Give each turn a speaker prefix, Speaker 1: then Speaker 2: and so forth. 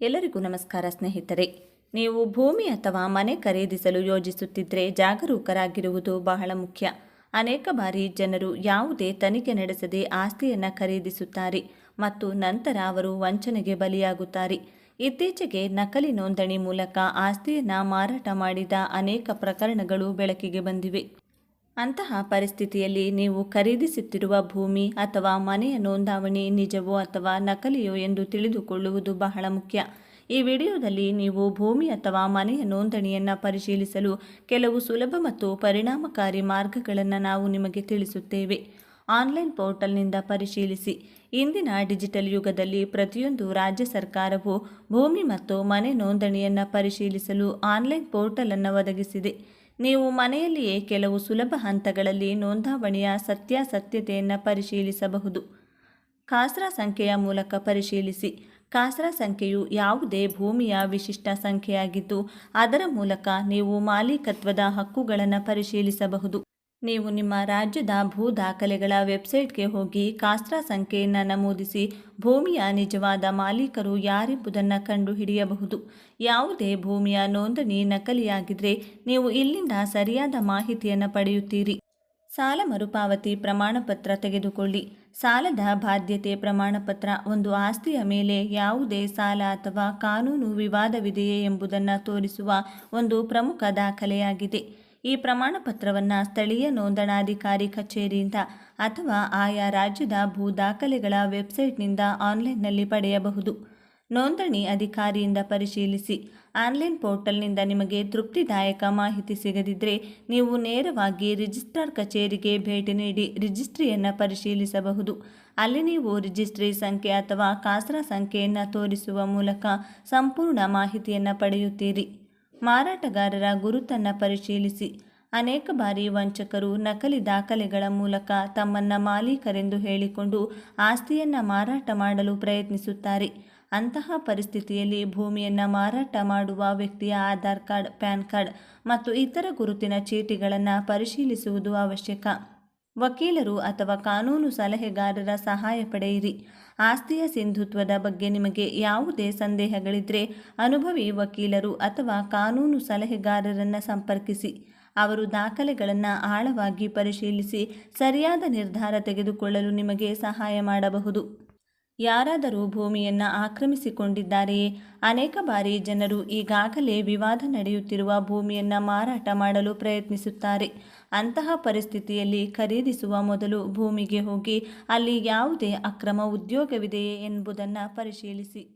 Speaker 1: ಎಲ್ಲರಿಗೂ ನಮಸ್ಕಾರ ಸ್ನೇಹಿತರೆ. ನೀವು ಭೂಮಿ ಅಥವಾ ಮನೆ ಖರೀದಿಸಲು ಯೋಜಿಸುತ್ತಿದ್ದರೆ ಜಾಗರೂಕರಾಗಿರುವುದು ಬಹಳ ಮುಖ್ಯ. ಅನೇಕ ಬಾರಿ ಜನರು ಯಾವುದೇ ತನಿಖೆ ನಡೆಸದೆ ಆಸ್ತಿಯನ್ನು ಖರೀದಿಸುತ್ತಾರೆ ಮತ್ತು ನಂತರ ಅವರು ವಂಚನೆಗೆ ಬಲಿಯಾಗುತ್ತಾರೆ. ಇತ್ತೀಚೆಗೆ ನಕಲಿ ನೋಂದಣಿ ಮೂಲಕ ಆಸ್ತಿಯನ್ನು ಮಾರಾಟ ಮಾಡಿದ ಅನೇಕ ಪ್ರಕರಣಗಳು ಬೆಳಕಿಗೆ ಬಂದಿವೆ. ಅಂತಹ ಪರಿಸ್ಥಿತಿಯಲ್ಲಿ ನೀವು ಖರೀದಿಸುತ್ತಿರುವ ಭೂಮಿ ಅಥವಾ ಮನೆಯ ನೋಂದಾವಣಿ ನಿಜವೋ ಅಥವಾ ನಕಲಿಯೋ ಎಂದು ತಿಳಿದುಕೊಳ್ಳುವುದು ಬಹಳ ಮುಖ್ಯ. ಈ ವಿಡಿಯೋದಲ್ಲಿ ನೀವು ಭೂಮಿ ಅಥವಾ ಮನೆಯ ನೋಂದಣಿಯನ್ನು ಪರಿಶೀಲಿಸಲು ಕೆಲವು ಸುಲಭ ಮತ್ತು ಪರಿಣಾಮಕಾರಿ ಮಾರ್ಗಗಳನ್ನು ನಾವು ನಿಮಗೆ ತಿಳಿಸುತ್ತೇವೆ. ಆನ್ಲೈನ್ ಪೋರ್ಟಲ್ನಿಂದ ಪರಿಶೀಲಿಸಿ. ಇಂದಿನ ಡಿಜಿಟಲ್ ಯುಗದಲ್ಲಿ ಪ್ರತಿಯೊಂದು ರಾಜ್ಯ ಸರ್ಕಾರವು ಭೂಮಿ ಮತ್ತು ಮನೆ ನೋಂದಣಿಯನ್ನು ಪರಿಶೀಲಿಸಲು ಆನ್ಲೈನ್ ಪೋರ್ಟಲನ್ನು ಒದಗಿಸಿದೆ. ನೀವು ಮನೆಯಲ್ಲಿಯೇ ಕೆಲವು ಸುಲಭ ಹಂತಗಳಲ್ಲಿ ನೋಂದಾವಣಿಯ ಸತ್ಯಾಸತ್ಯತೆಯನ್ನು ಪರಿಶೀಲಿಸಬಹುದು. ಖಾಸ್ರಾ ಸಂಖ್ಯೆಯ ಮೂಲಕ ಪರಿಶೀಲಿಸಿ. ಖಾಸ್ರಾ ಸಂಖ್ಯೆಯು ಯಾವುದೇ ಭೂಮಿಯ ವಿಶಿಷ್ಟ ಸಂಖ್ಯೆಯಾಗಿದ್ದು, ಅದರ ಮೂಲಕ ನೀವು ಮಾಲೀಕತ್ವದ ಹಕ್ಕುಗಳನ್ನು ಪರಿಶೀಲಿಸಬಹುದು. ನೀವು ನಿಮ್ಮ ರಾಜ್ಯದ ಭೂ ದಾಖಲೆಗಳ ವೆಬ್ಸೈಟ್ಗೆ ಹೋಗಿ ಕಾಸ್ತ್ರಾ ಸಂಖ್ಯೆಯನ್ನು ನಮೂದಿಸಿ ಭೂಮಿಯ ನಿಜವಾದ ಮಾಲೀಕರು ಯಾರೆಂಬುದನ್ನು ಕಂಡುಹಿಡಿಯಬಹುದು. ಯಾವುದೇ ಭೂಮಿಯ ನೋಂದಣಿ ನಕಲಿಯಾಗಿದ್ದರೆ ನೀವು ಇಲ್ಲಿಂದ ಸರಿಯಾದ ಮಾಹಿತಿಯನ್ನು ಪಡೆಯುತ್ತೀರಿ. ಸಾಲ ಮರುಪಾವತಿ ಪ್ರಮಾಣಪತ್ರ ತೆಗೆದುಕೊಳ್ಳಿ. ಸಾಲದ ಬಾಧ್ಯತೆ ಪ್ರಮಾಣಪತ್ರ ಒಂದು ಆಸ್ತಿಯ ಮೇಲೆ ಯಾವುದೇ ಸಾಲ ಅಥವಾ ಕಾನೂನು ವಿವಾದವಿದೆಯೇ ಎಂಬುದನ್ನು ತೋರಿಸುವ ಒಂದು ಪ್ರಮುಖ ದಾಖಲೆಯಾಗಿದೆ. ಈ ಪ್ರಮಾಣಪತ್ರವನ್ನು ಸ್ಥಳೀಯ ನೋಂದಣಾಧಿಕಾರಿ ಕಚೇರಿಯಿಂದ ಅಥವಾ ಆಯಾ ರಾಜ್ಯದ ಭೂ ದಾಖಲೆಗಳ ವೆಬ್ಸೈಟ್ನಿಂದ ಆನ್ಲೈನ್ನಲ್ಲಿ ಪಡೆಯಬಹುದು. ನೋಂದಣಿ ಅಧಿಕಾರಿಯಿಂದ ಪರಿಶೀಲಿಸಿ ಆನ್ಲೈನ್ ಪೋರ್ಟಲ್ನಿಂದ ನಿಮಗೆ ತೃಪ್ತಿದಾಯಕ ಮಾಹಿತಿ ಸಿಗದಿದ್ದರೆ ನೀವು ನೇರವಾಗಿ ರಿಜಿಸ್ಟ್ರಾರ್ ಕಚೇರಿಗೆ ಭೇಟಿ ನೀಡಿ ರಿಜಿಸ್ಟ್ರಿಯನ್ನು ಪರಿಶೀಲಿಸಬಹುದು. ಅಲ್ಲಿ ನೀವು ರಿಜಿಸ್ಟ್ರಿ ಸಂಖ್ಯೆ ಅಥವಾ ಕಾಸರ ಸಂಖ್ಯೆಯನ್ನು ತೋರಿಸುವ ಮೂಲಕ ಸಂಪೂರ್ಣ ಮಾಹಿತಿಯನ್ನು ಪಡೆಯುತ್ತೀರಿ. ಮಾರಾಟಗಾರರ ಗುರುತನ್ನು ಪರಿಶೀಲಿಸಿ. ಅನೇಕ ಬಾರಿ ವಂಚಕರು ನಕಲಿ ದಾಖಲೆಗಳ ಮೂಲಕ ತಮ್ಮನ್ನ ಮಾಲೀಕರೆಂದು ಹೇಳಿಕೊಂಡು ಆಸ್ತಿಯನ್ನು ಮಾರಾಟ ಮಾಡಲು ಪ್ರಯತ್ನಿಸುತ್ತಾರೆ. ಅಂತಹ ಪರಿಸ್ಥಿತಿಯಲ್ಲಿ ಭೂಮಿಯನ್ನು ಮಾರಾಟ ಮಾಡುವ ವ್ಯಕ್ತಿಯ ಆಧಾರ್ ಕಾರ್ಡ್, ಪ್ಯಾನ್ ಕಾರ್ಡ್ ಮತ್ತು ಇತರ ಗುರುತಿನ ಚೀಟಿಗಳನ್ನು ಪರಿಶೀಲಿಸುವುದು ಅವಶ್ಯಕ. ವಕೀಲರು ಅಥವಾ ಕಾನೂನು ಸಲಹೆಗಾರರ ಸಹಾಯ ಪಡೆಯಿರಿ. ಆಸ್ತಿಯ ಸಿಂಧುತ್ವದ ಬಗ್ಗೆ ನಿಮಗೆ ಯಾವುದೇ ಸಂದೇಹಗಳಿದ್ದರೆ ಅನುಭವಿ ವಕೀಲರು ಅಥವಾ ಕಾನೂನು ಸಲಹೆಗಾರರನ್ನು ಸಂಪರ್ಕಿಸಿ. ಅವರು ದಾಖಲೆಗಳನ್ನು ಆಳವಾಗಿ ಪರಿಶೀಲಿಸಿ, ಸರಿಯಾದ ನಿರ್ಧಾರ ತೆಗೆದುಕೊಳ್ಳಲು ನಿಮಗೆ ಸಹಾಯ ಮಾಡಬಹುದು. ಯಾರಾದರೂ ಭೂಮಿಯನ್ನು ಆಕ್ರಮಿಸಿಕೊಂಡಿದ್ದಾರೆಯೇ? ಅನೇಕ ಬಾರಿ ಜನರು ಈಗಾಗಲೇ ವಿವಾದ ನಡೆಯುತ್ತಿರುವ ಭೂಮಿಯನ್ನು ಮಾರಾಟ ಮಾಡಲು ಪ್ರಯತ್ನಿಸುತ್ತಾರೆ. ಅಂತಹ ಪರಿಸ್ಥಿತಿಯಲ್ಲಿ ಖರೀದಿಸುವ ಮೊದಲು ಭೂಮಿಗೆ ಹೋಗಿ ಅಲ್ಲಿ ಯಾವುದೇ ಅಕ್ರಮ ಉದ್ಯೋಗವಿದೆಯೇ ಎಂಬುದನ್ನು ಪರಿಶೀಲಿಸಿ.